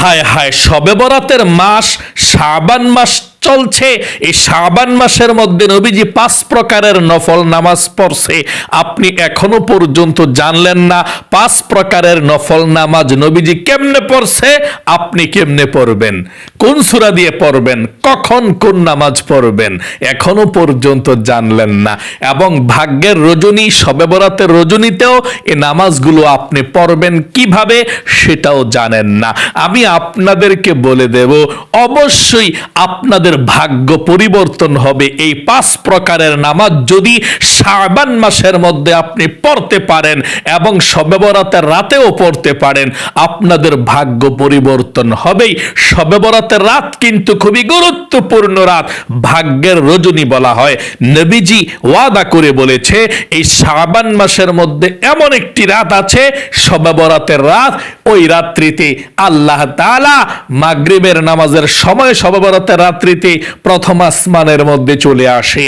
হায় হায় সবে বরাতের মাস শাবান মাস চলছে। এই শাবান মাসের মধ্যে নবীজি পাঁচ প্রকারের নফল নামাজ পড়ছে। আপনি এখনও পর্যন্ত জানলেন না পাঁচ প্রকারের নফল নামাজ নবীজি কেমনে পড়ছে? আপনি কেমনে পড়বেন? কোন সূরা দিয়ে পড়বেন? কখন কোন নামাজ পড়বেন? এখনও পর্যন্ত জানলেন না। এবং ভাগ্যের রজনী, সবে বরাতের রজনীতেও এই নামাজগুলো আপনি পড়বেন কীভাবে সেটাও জানেন না। আমি আপনাদেরকে বলে দেব, অবশ্যই আপনাদের ভাগ্য পরিবর্তন হবে। এই পাঁচ প্রকারের নামাজ যদি শাবান মাসের মধ্যে আপনি পড়তে পারেন এবং সবে বরাতের রাতেও পড়তে পারেন, আপনাদের ভাগ্য পরিবর্তন হবেই। সবে বরাতের রাত কিন্তু খুবই গুরুত্বপূর্ণ রাত, ভাগ্যের রজনী বলা হয়। নবীজি ওয়াদা করে বলেছে, এই শাবান মাসের মধ্যে এমন একটি রাত আছে সবে বরাতের রাত, ওই রাত্রিতে আল্লাহ তাআলা মাগরিবের নামাজের সময় সবে বরাতের রাত্রিতে প্রথম আসমানের মধ্যে চলে আসে।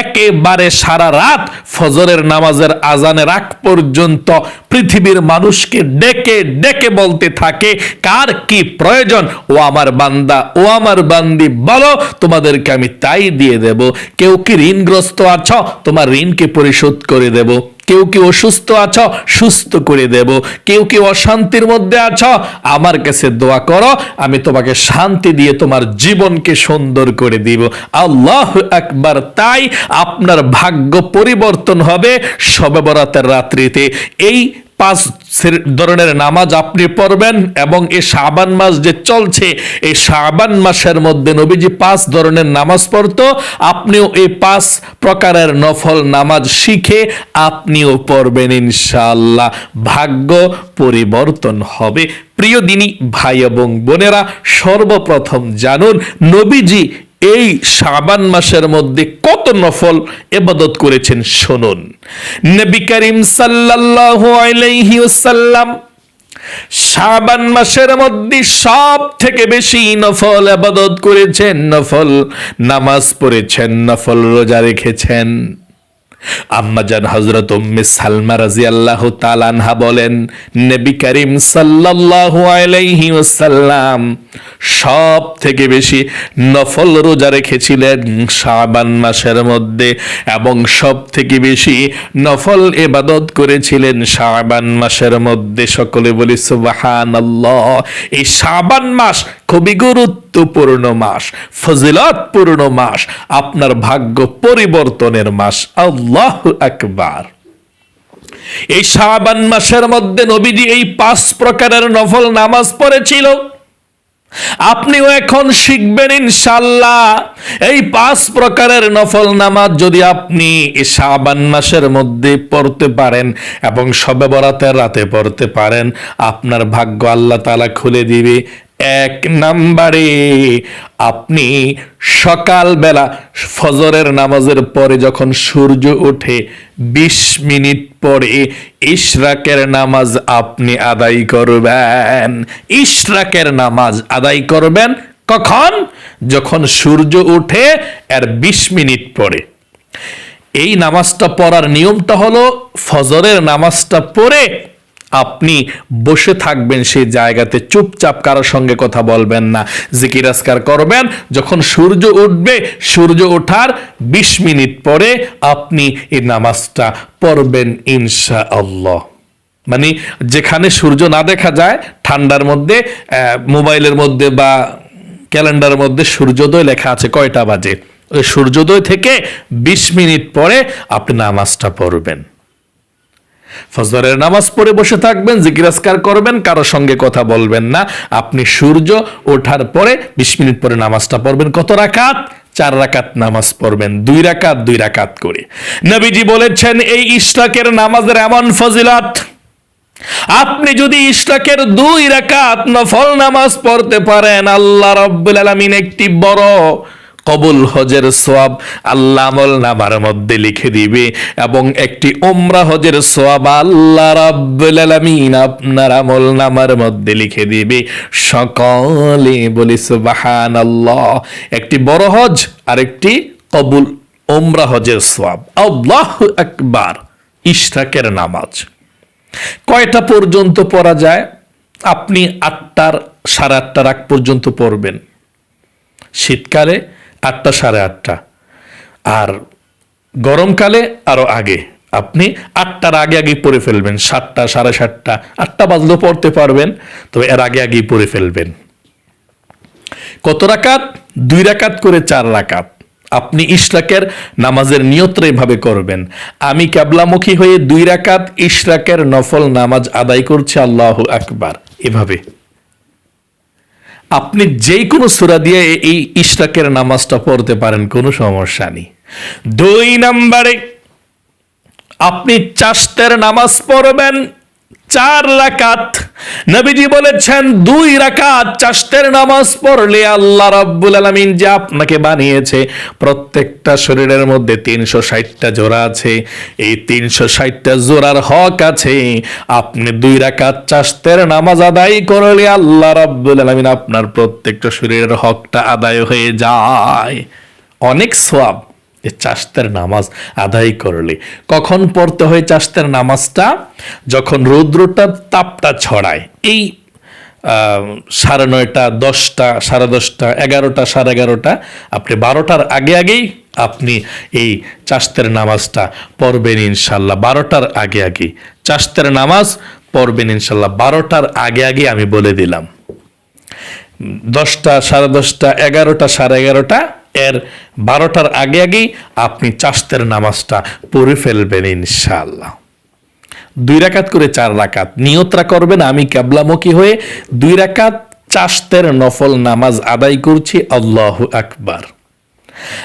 একেবারে সারা রাত ফজরের নামাজের আজানের আগ পর্যন্ত পৃথিবীর মানুষকে ডেকে ডেকে বলতে থাকে, কার কি প্রয়োজন? ও আমার বান্দা, ও আমার বান্দি, বলো, তোমাদেরকে আমি তাই দিয়ে দেব। কেউ কি ঋণগ্রস্ত আছো? তোমার ঋণকে পরিশোধ করে দেব। কেউ কি অসুস্থ আছো? সুস্থ করে দেব। কেউ কি অশান্তির মধ্যে আছো? আমার কাছে দোয়া করো, আমি তোমাকে শান্তি দিয়ে তোমার জীবনকে সুন্দর করে দিব। আল্লাহ একবার তাই আপনার ভাগ্য পরিবর্তন হবে সবে বরাতের রাত্রিতে। এই পাঁচ ধরনের নামাজ আপনি পড়বেন এবং এই শাবান মাস যে চলছে, এই শাবান মাসের মধ্যে নবীজি পাঁচ ধরনের নামাজ পড়তো। আপনিও এই পাঁচ প্রকারের নফল নামাজ শিখে আপনিও পড়বেন ইনশাআল্লাহ। ভাগ্য পরিবর্তন হবে। প্রিয় দিনী, ভাই এবং বোনেরা, সর্বপ্রথম জানুন, নবীজি এই শাবান মাসের মধ্যে কত নফল এবাদত করেছেন শুনুন। নবী করিম সাল্লাল্লাহু আলাইহি ওয়াসাল্লাম শাবান মাসের মধ্যে সব থেকে বেশি নফল আবাদত করেছেন, নফল নামাজ পড়েছেন, নফল রোজা রেখেছেন। আম্মাজান হজরত উম্মে সালমা রাদিয়াল্লাহু তাআলা আনহা বলেন, নবী করিম সাল্লাল্লাহু আলাইহি ওয়াসাল্লাম সব থেকে বেশি নফল রোজা রেখেছিলেন শাবান মাসের মধ্যে এবং সব থেকে বেশি নফল ইবাদত করেছিলেন শাবান মাসের মধ্যে। সকলে বলি, সুবহানাল্লাহ। এই শাবান মাস খুবই গুরুত্বপূর্ণ মাস, ফজিলতপূর্ণ মাস, আপনার ভাগ্য পরিবর্তনের মাস। আল্লাহ আকবার। এই শাবান মাসের মধ্যে নবীজি এই পাঁচ প্রকারের নফল নামাজ পড়েছিল। আপনিও এখন শিখবেন ইনশাল্লাহ এই পাঁচ প্রকারের নফল নামাজ যদি আপনি শাবান মাসের মধ্যে পড়তে পারেন এবং সবে বরাতের রাতে পড়তে পারেন, আপনার ভাগ্য আল্লাহ তাআলা খুলে দিবে। এক নাম্বারে। আপনি সকালবেলা ফজরের নামাজের পরে যখন সূর্য ওঠে, বিশ মিনিট পরে ইশরাকের নামাজ আপনি আদায় করবেন। ইশরাকের নামাজ আদায় করবেন কখন? যখন সূর্য ওঠে এর বিশ মিনিট পরে। এই নামাজটা পড়ার নিয়মটা হলো ফজরের নামাজটা পড়ে আপনি বসে থাকবেন সেই জায়গাতে, চুপচাপ কারোর সঙ্গে কথা বলবেন না। জিকির আসকার করবেন, যখন সূর্য উঠবে, সূর্য ওঠার বিশ মিনিট পরে আপনি এই নামাজটা পড়বেন ইনশা আল্লাহ মানে যেখানে সূর্য না দেখা যায়, ঠান্ডার মধ্যে মোবাইলের মধ্যে বা ক্যালেন্ডারের মধ্যে সূর্যোদয় লেখা আছে কয়টা বাজে? ওই সূর্যোদয় থেকে বিশ মিনিট পরে আপনি নামাজটা পড়বেন। ফজরের নামাজ পড়ে বসে থাকবেন জিজ্ঞাসকার করবেন, কারও সঙ্গে কথা বলবেন না। আপনি সূর্য ওঠার পরে বিশ মিনিট পরে নামাজটা পড়বেন। কত রাকাত? চার রাকাত নামাজ পড়বেন। দুই রাকাত দুই রাকাত করে। নবীজি বলেছেন, এই ইশরাকের নামাজের এমন ফজিলত, আপনি যদি ইশরাকের দুই রাকাত নফল নামাজ পড়তে পারেন, আল্লাহ রাব্বুল আলামিন একটি বড় কবুল হজের সোয়াব আল্লাহ আমল নামার মধ্যে লিখে দিবে এবং একটি ওমরা হজের সোয়াব আল্লাহ রাব্বুল আলামিন আপনার আমল নামার মধ্যে লিখে দিবে। সকলে বলি সুবহানাল্লাহ। একটি বড় হজ আর একটি কবুল ওমরা হজের সোয়াব আল্লাহু আকবার, ইশরাকের নামাজ। কয়টা পর্যন্ত পড়া যায়? আপনি আটটার, সাড়ে আটটার আগ পর্যন্ত পড়বেন। শীতকালে আটটা সাড়ে আটটা। আর গরমকালে আরও আগে। আপনি আটটার আগে আগেই পড়ে ফেলবেন, সাতটা, সাড়ে সাতটা, আটটা বাজলেও পড়তে পারবেন, তবে এর আগে আগেই পড়ে ফেলবেন। কত রাকাত? দুই রাকাত করে চার রাকাত। আপনি ইশরাকের নামাজের নিয়ত্র এভাবে করবেন। আমি ক্যাবলামুখী হয়ে দুই রাকাত ইশরাকের নফল নামাজ আদায় করছি, আল্লাহ আকবার। এভাবে। আপনি যে কোনো সুরা দিয়ে এই ইশরাকের নামাজটা পড়তে পারেন, কোনো সমস্যা নেই। দুই নম্বরে, আপনি চাষতের নামাজ পড়বেন চার রাকাত। নবীজি বলেছেন, দুই রাকাত চাষতের নামাজ পড়লে আল্লাহ রাব্বুল আলামিন যে আপনাকে বানিয়েছে, প্রত্যেকটা শরীরের মধ্যে তিনশো ষাটটা জোড়া আছে। এই তিনশো ষাটটা জোড়ার হক আছে, আপনি দুই রাকাত চাষতের নামাজ আদায় করলে আল্লাহ রাব্বুল আলামিন আপনার প্রত্যেকটা শরীরের হকটা আদায় হয়ে যায়। অনেক সোয়াব যে চাষতের নামাজ আদায় করলে। কখন পড়তে হয় চাষতের নামাজটা? যখন রৌদ্রটার তাপটা ছড়ায়। এই সাড়ে নয়টা, দশটা, সাড়ে দশটা, এগারোটা, সাড়ে এগারোটা, আপনি বারোটার আগে আগেই আপনি এই চাষতের নামাজটা পড়বেন ইনশাল্লাহ। বারোটার আগে আগে চাষতের নামাজ পড়বেন ইনশাল্লাহ। বারোটার আগে আগে আমি বলে দিলাম। দশটা, সাড়ে দশটা, এগারোটা, সাড়ে এগারোটা এর বারোটার আগে আগেই আপনি চাষতের নামাজটা পড়ে ফেলবেন ইনশাআল্লাহ। দুই রাকাত করে চার রাকাত নিয়তরা করবেন। আমি ক্যাবলামুখী হয়ে দুই রাকাত চাষতের নফল নামাজ আদায় করছি। আল্লাহ আকবার।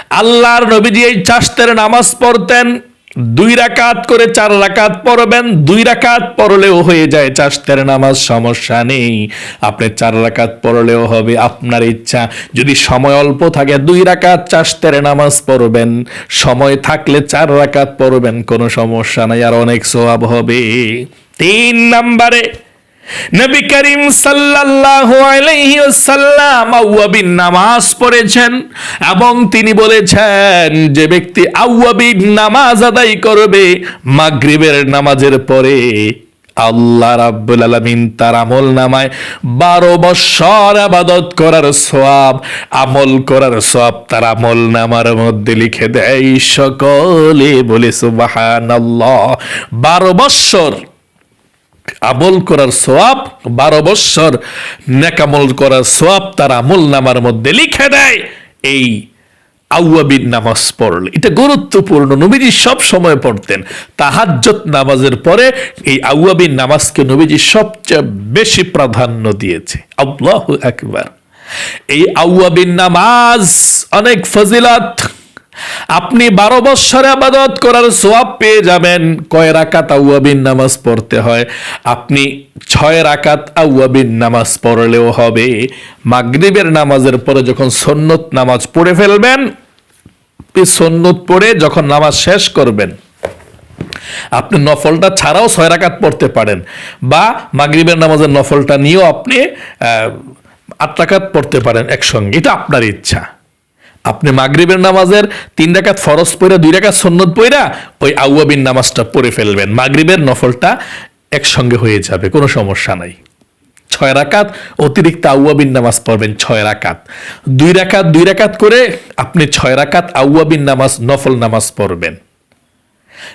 আল্লাহর নবীজি এই চাষতের নামাজ পড়তেন। দুই রাকাত করে চার রাকাত পড়বেন, দুই রাকাত পড়লেও হয়ে যায় চাষতের নামাজ, সমস্যা নেই। আপনি চার রাকাত পড়লেও হবে আপনার ইচ্ছা। যদি সময় অল্প থাকে, দুই রাকাত চাষতের নামাজ পড়বেন। সময় থাকলে চার রাকাত পড়বেন, কোনো সমস্যা নাই, আর অনেক সোয়াব হবে। তিন নম্বরে নবী করিম সাল্লাল্লাহু আলাইহি ওয়াসাল্লাম আউয়াবিন নামাজ পড়েছেন এবং তিনি বলেছেন, যে ব্যক্তি আউয়াবিন নামাজ আদায় করবে মাগরিবের নামাজের পরে, আল্লাহ রাব্বুল আলামিন তার আমল নামায় বারো বৎসর আবাদত করার সোয়াব আমল করার সোয়াব তার আমল নামার মধ্যে লিখে দেয়, সকলে বলে সুবহানাল্লাহ, বারো বৎসর আমল করার সোয়াব বারো বৎসর নেকামল করার সোয়াব তার আমল নামার মধ্যে লিখে দেয়। এই আউয়াবিন নামাজ পড়লে। এটা গুরুত্বপূর্ণ, নবীজি সব সময় পড়তেন। তাহাজ্জত নামাজের পরে এই আউয়াবিন নামাজকে নবীজি সবচেয়ে বেশি প্রাধান্য দিয়েছে। আল্লাহ একবার এই আউয়াবিন নামাজ অনেক ফজিলত। আপনি বারো বৎসরে আবাদত করার সোয়াব পেয়ে যাবেন। কয় রাকাত আউয়াবিন নামাজ পড়তে হয়? আপনি ছয় রাকাত আউয়াবিন নামাজ পড়লেও হবে। মাগরিবের নামাজের পরে যখন সন্নত নামাজ পড়ে ফেলবেন, এই সন্নত পড়ে যখন নামাজ শেষ করবেন, আপনি নফলটা ছাড়াও ছয় রাকাত পড়তে পারেন বা মাগরিবের নামাজের নফলটা নিয়েও আপনি আট রাকাত পড়তে পারেন একসঙ্গে। এটা আপনার ইচ্ছা। আপনি মাগরিবের নামাজের তিন রাকাত ফরজ পড়ে দুই রাকাত সন্নত পড়া ওই আউয়াবিন নামাজটা পড়ে ফেলবেন। মাগরিবের নফলটা একসঙ্গে হয়ে যাবে, কোনো সমস্যা নাই। ছয় রাকাত অতিরিক্ত আউয়াবিন নামাজ পড়বেন, ছয় রাকাত। দুই রাকাত দুই রাকাত করে আপনি ছয় রাকাত আউয়াবিন নামাজ, নফল নামাজ পড়বেন।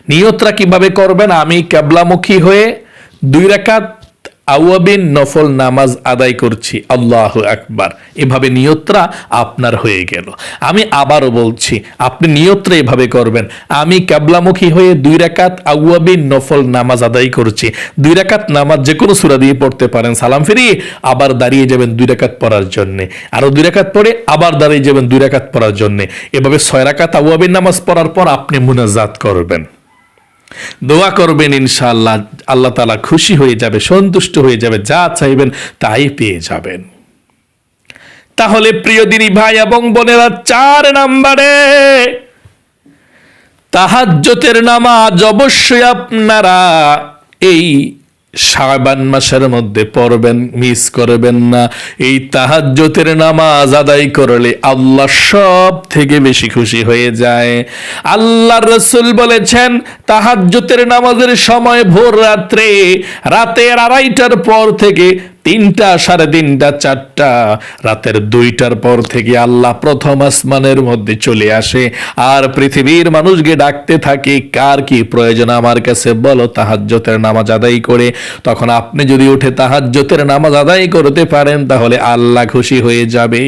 নিয়তরা কীভাবে করবেন? আমি ক্যাবলামুখী হয়ে দুই রাকাত আওয়াবিন নফল নামাজ আদায় করছি, আল্লাহ আকবার। এভাবে নিয়ত্রা আপনার হয়ে গেল। আমি আবারও বলছি, আপনি নিয়ত্রা এভাবে করবেন। আমি ক্যাবলামুখী হয়ে দুই রাকাত আউয়াবিন নফল নামাজ আদায় করছি। দুই রাকাত নামাজ যে কোনো সুরা দিয়ে পড়তে পারেন। সালাম ফিরিয়ে আবার দাঁড়িয়ে যাবেন দুই রাকাত পড়ার জন্যে। আরও দুই রাকাত পড়ে আবার দাঁড়িয়ে যাবেন দুই রাকাত পড়ার জন্যে। এভাবে ছয় রাকাত আউয়াবিন নামাজ পড়ার পর আপনি মুনাজাত করবেন। দোয়া করবেন ইনশাআল্লাহ, আল্লাহ তালা খুশি হয়ে যাবে, সন্তুষ্ট হয়ে যাবে, যা চাইবেন তাই পেয়ে যাবেন। তাহলে প্রিয় দিনী ভাই এবং বোনেরা, চার নাম্বারে তাহাজ্যতের নামাজ অবশ্যই আপনারা এই শাবান মাসের মধ্যে পড়বেন, মিস করবেন না। এই তাহাজ্জতের নামাজ আদায় করলে আল্লাহ সব থেকে বেশি খুশি হয়ে যায়। আল্লাহ রসুল বলেছেন তাহাজ্জতের নামাজের সময় ভোর রাত্রে, রাতের আড়াইটার পর থেকে তিনটা সাড়ে তিনটা, চারটা, রাতের দুইটার পর থেকে আল্লাহ প্রথম আসমানের মধ্যে চলে আসে। আর পৃথিবীর মানুষকে ডাকতে থাকে, কার কি প্রয়োজন? আমার কাছে বলো তাহাজ্জতের নামাজ আদায় করে। তখন আপনি যদি উঠে তাহাজ্জতের নামাজ আদায় করতে পারেন, তাহলে আল্লাহ খুশি হয়ে যাবে।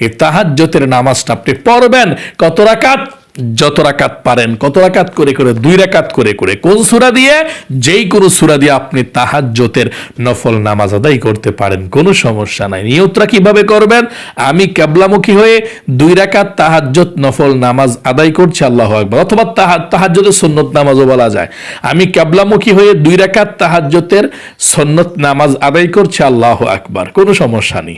এই তাহাজ্জতের নামাজটা আপনি পড়বেন। কত রাকাত? যত রাকাত পারেন, কত রাকাত করে করে, দুই রাকাত করে করে, কোন সুরা দিয়ে? যেই কোনো সুরা দিয়ে আপনি তাহাজ্জতের নফল নামাজ আদায় করতে পারেন, কোনো সমস্যা নাই। নিয়তরা কীভাবে করবেন? আমি কেবলামুখী হয়ে দুই রাকাত তাহাজ্জত নফল নামাজ আদায় করছি, আল্লাহ আকবর। অথবা তাহা তাহাজ্জতের সন্ন্যত নামাজও বলা যায়। আমি কেবলামুখী হয়ে দুই রাকাত তাহাজ্জতের সন্ন্যত নামাজ আদায় করছি, আল্লাহ আকবার। কোনো সমস্যা নেই।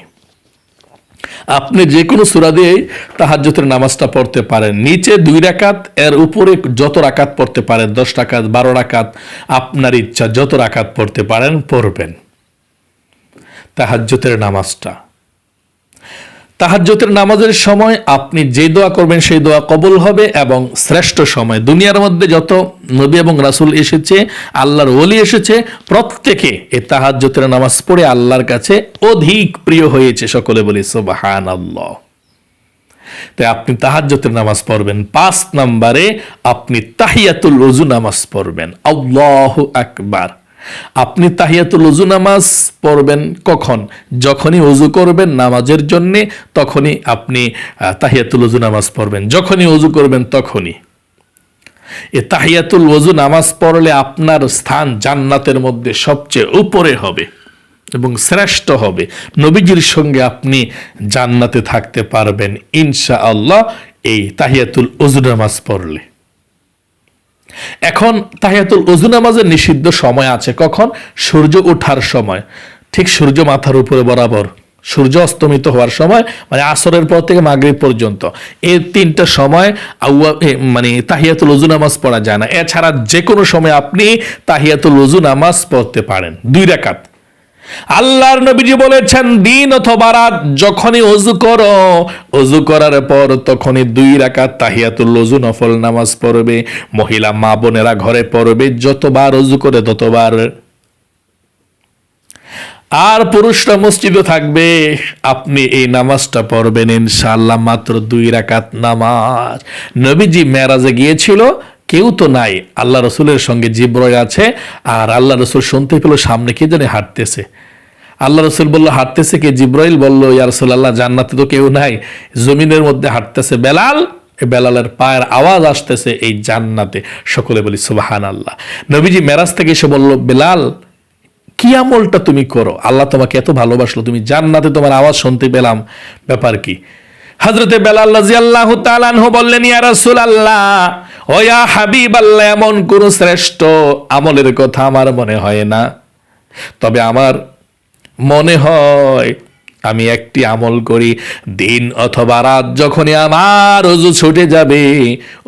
আপনি যে কোনো সুরা দিয়ে তাহাজ্জতের নামাজটা পড়তে পারেন। নিচে দুই রাকাত, এর উপরে যত রাকাত পড়তে পারেন, দশ রাকাত, বারো রাকাত, আপনার ইচ্ছা যত রাকাত পড়তে পারেন, পড়বেন। তাহাজ্জতের নামাজটা। তাহাজ্জতের নামাজের সময় আপনি যে দোয়া করবেন, সেই দোয়া কবুল হবে এবং শ্রেষ্ঠ সময়। দুনিয়ার মধ্যে যত নবী এবং রাসূল এসেছে, আল্লাহর ওলি এসেছে, প্রত্যেকে এ তাহাজ্জতের নামাজ পড়ে আল্লাহর কাছে অধিক প্রিয় হয়েছে। সকলে বলি সুবহান আল্লাহ তাই আপনি তাহাজ্জতের নামাজ পড়বেন। পাঁচ নম্বরে আপনি তাহিয়াতুল ওযু নামাজ পড়বেন। আল্লাহু আকবার। আপনি তাহিয়াতুল ওযু নামাজ পড়বেন কখন? যখনই ওযু করবেন নামাজের জন্যে, তখনই আপনি তাহিয়াতুল ওযু নামাজ পড়বেন। যখনই ওযু করবেন তখনই। এ তাহিয়াতুল ওযু নামাজ পড়লে আপনার স্থান জান্নাতের মধ্যে সবচেয়ে উপরে হবে এবং শ্রেষ্ঠ হবে। নবীজির সঙ্গে আপনি জান্নাতে থাকতে পারবেন ইনশা আল্লাহ এই তাহিয়াতুল ওযু নামাজ পড়লে। এখন তাহিয়াতুল অজু নামাজের নিষিদ্ধ সময় আছে। কখন? সূর্য ওঠার সময়। ঠিক সূর্য মাথার উপরে বরাবর। সূর্য অস্তমিত হওয়ার সময় মানে আসরের পর থেকে মাগরীব পর্যন্ত। এই তিনটা সময় আউয়া মানে তাহিয়াতুল উজু নামাজ পড়া যায় না। এছাড়া যে কোনো সময় আপনি তাহিয়াতুল উজু নামাজ পড়তে পারেন। দুই রাকাত। আল্লাহর নবীজি বলেছেন, দিন অথবা রাত যখনই অজু করো অজু করার পর তখনই দুই রাকাত তাহিয়াতুল অজু নফল নামাজ পড়বে, মহিলা মা বোনেরা ঘরে পড়বে, যতবার অজু করে ততবার। আর পুরুষরা মসজিদে থাকবে, আপনি এই নামাজটা পড়বেন ইনশাআল্লাহ মাত্র দুই রাকাত নামাজ। নবীজি মেরাজে গিয়েছিল কেউ তো নাই। আল্লাহ রসুলের সঙ্গে জিব্রয় আছে আর আল্লাহ রসুল শুনতে পেল সামনে কে জানে হাঁটতেছে। আল্লাহ রসুল বলল, হাঁটতেছে কে? জিব্রাইল বলল, ইয়া আল্লাহ জান্নাতে তো কেউ নাই। জমিনের মধ্যে হাঁটতেছে বেলাল। বেলালের পায়ের আওয়াজ আসতেছে এই জান্নাতে। সকলে বলি সুবাহান আল্লাহ নবীজি মেরাজ থেকে এসে বলল, বেলাল, কি আমলটা তুমি করো? আল্লাহ তোমাকে এত ভালোবাসলো, তুমি জান্নাতে তোমার আওয়াজ শুনতে পেলাম। ব্যাপার কি? হজরতে বেলাল রাদিয়াল্লাহু তাআলা আনহু বললেন, ইয়া রাসূলুল্লাহ ও ইয়া হাবিব আল্লাহ এমন কোন শ্রেষ্ঠ আমলের কথা আমার মনে হয় না। তবে আমার মনে হয় আমি একটি আমল করি, দিন অথবা রাত যখনই আমার অজু ছুটে যাবে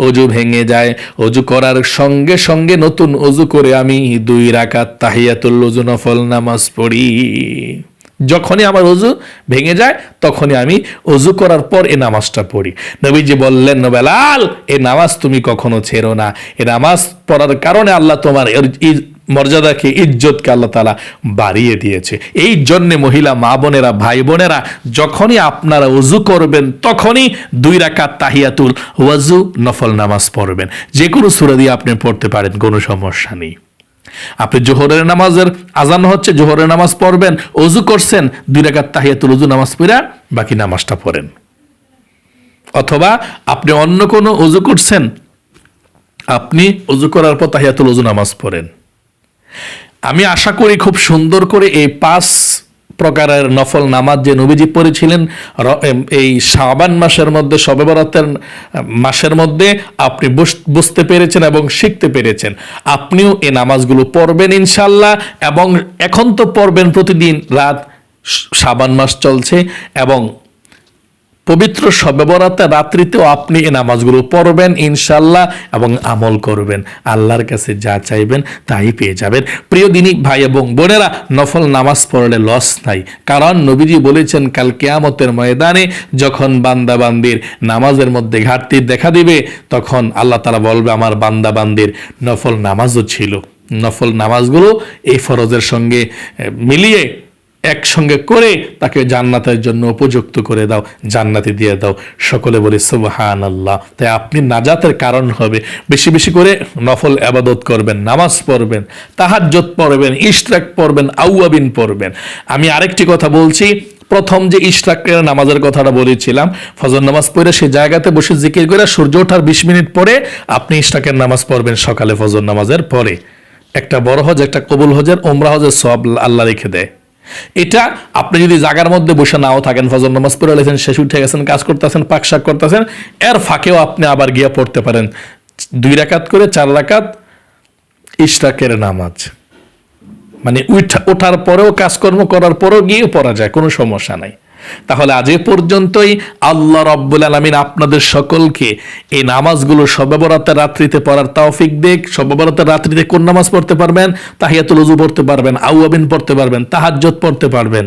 অজু ভেঙে যায় অজু করার সঙ্গে সঙ্গে নতুন অজু করে আমি দুই রাকাত তাহিয়াতুল অজু নফল নামাজ পড়ি। যখনই আমার অজু ভেঙে যায়, তখনই আমি অজু করার পর এ নামাজটা পড়ি। নবীজি বললেন বেলাল এ নামাজ তুমি কখনো ছেড়ো না। এ নামাজ পড়ার কারণে আল্লাহ তোমার মর্যাদাকে, ইজ্জতকে আল্লাহ তালা বাড়িয়ে দিয়েছে। এই জন্যে মহিলা, মা বোনেরা, ভাই বোনেরা, যখনই আপনারা উজু করবেন, তখনই দুই রাকাত তাহিয়াতুল ওয়াজু নফল নামাজ পড়বেন। যে কোনো সুরা দিয়ে আপনি পড়তে পারেন, কোনো সমস্যা নেই। আপনি জোহরের নামাজের আজান হচ্ছে, জোহরের নামাজ পড়বেন, অজু করছেন, দুই রাকাত তাহিয়াতুল উজু নামাজ পড়া, বাকি নামাজটা পড়েন। অথবা আপনি অন্য কোনো অজু করছেন, আপনি অজু করার পর তাহিয়াতুল অজু নামাজ পড়েন। আমি আশা করি খুব সুন্দর করে এই পাঁচ প্রকারের নফল নামাজ যে নবীজি পড়েছিলেন এই শাবান মাসের মধ্যে, শবে বরাতের মাসের মধ্যে আপনি বুঝ- বুঝতে পেরেছেন এবং শিখতে পেরেছেন। আপনিও এই নামাজগুলো পড়বেন ইনশাল্লাহ এবং এখন তো পড়বেন প্রতিদিন রাত শাবান মাস চলছে এবং পবিত্র শবে বরাতে রাত্রিতেও আপনি এই নামাজগুলো পড়বেন ইনশাল্লাহ এবং আমল করবেন। আল্লাহর কাছে যা চাইবেন তাই পেয়ে যাবেন। প্রিয় দিনী ভাই এবং বোনেরা, নফল নামাজ পড়লে লস নাই। কারণ নবীজি বলেছেন, কাল কেয়ামতের ময়দানে যখন বান্দাবান্দির নামাজের মধ্যে ঘাটতি দেখা দিবে, তখন আল্লাহ তালা বলবে, আমার বান্দা বান্দির নফল নামাজও ছিল। নফল নামাজগুলো এই ফরজের সঙ্গে মিলিয়ে একসঙ্গে করে তাকে জান্নাতের জন্য উপযুক্ত করে দাও, জান্নাতি দিয়ে দাও। সকলে বলি সুবহান আল্লাহ তাই আপনি নাজাতের কারণ হবে। বেশি বেশি করে নফল আবাদত করবেন, নামাজ পড়বেন তাহাজ্জত পড়বেন, ইশরাক পড়বেন, আউয়াবিন পড়বেন। আমি আরেকটি কথা বলছি, প্রথম যে ইশরাকের নামাজের কথাটা বলেছিলাম, ফজর নামাজ পড়ে সেই জায়গাতে বসে জিকির করে সূর্য ওঠার বিশ মিনিট পরে আপনি ইশরাকের নামাজ পড়বেন সকালে ফজর নামাজের পরে। একটা বড় হজ, একটা কবুল হজের ওমরা হজের সব আল্লাহ রেখে দেয়। এটা আপনি যদি জাগার মধ্যে বসে নাও থাকেন, ফজর নামাজ পড়ে লেছেন, শেষ উঠে গেছেন, কাজ করতেছেন পাকশাক করতেছেন, এর ফাঁকেও আপনি আবার গিয়ে পড়তে পারেন। দুই রাকাত করে চার রাকাত ইশরাকের নামাজ। মানে উঠা ওঠার পরেও কাজকর্ম করার পরেও গিয়ে পড়া যায়, কোনো সমস্যা নাই। তাহলে আজ এ পর্যন্তই আল্লাহ রব্বুল আলমিন আপনাদের সকলকে এই নামাজগুলো সবাবরাতের রাত্রিতে পড়ার তাওফিক দেখ সবাবরাতের রাত্রিতে কোন নামাজ পড়তে পারবেন? তাহিয়াতুল উজু পড়তে পারবেন, আউয়াবিন পড়তে পারবেন তাহাজ্জত পড়তে পারবেন।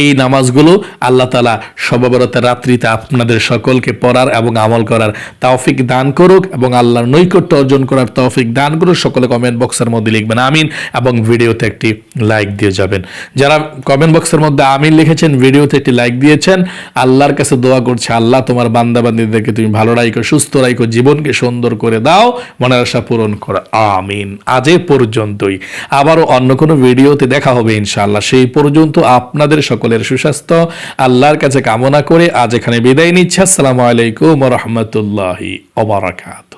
এই নামাজগুলো আল্লাহ তালা সবাবরাতের রাত্রিতে আপনাদের সকলকে পড়ার এবং আমল করার তাওফিক দান করুক এবং আল্লাহর নৈকট্য অর্জন করার তৌফিক দান করুক। সকলে কমেন্ট বক্সের মধ্যে লিখবেন, আমিন এবং ভিডিওতে একটি লাইক দিয়ে যাবেন। যারা কমেন্ট বক্সের মধ্যে আমিন লিখেছেন ভিডিওতে একটি লাইক দিয়েছেন। আল্লাহর কাছে দোয়া করছে, আল্লাহ তোমার বান্দাবান্দিদেরকে তুমি ভালো রাখো সুস্থ রাখো জীবনকে সুন্দর করে দাও, মনের আশা পূরণ করো। আমিন। আজ এ পর্যন্তই। আবারও অন্য কোনো ভিডিওতে দেখা হবে ইনশাআল্লাহ। সেই পর্যন্ত আপনাদের সকলের সুস্বাস্থ্য, আল্লাহর কাছে কামনা করে আজ এখানে বিদায় নিচ্ছে। আসসালামু আলাইকুম রহমতুল্লাহি ওবরাকাত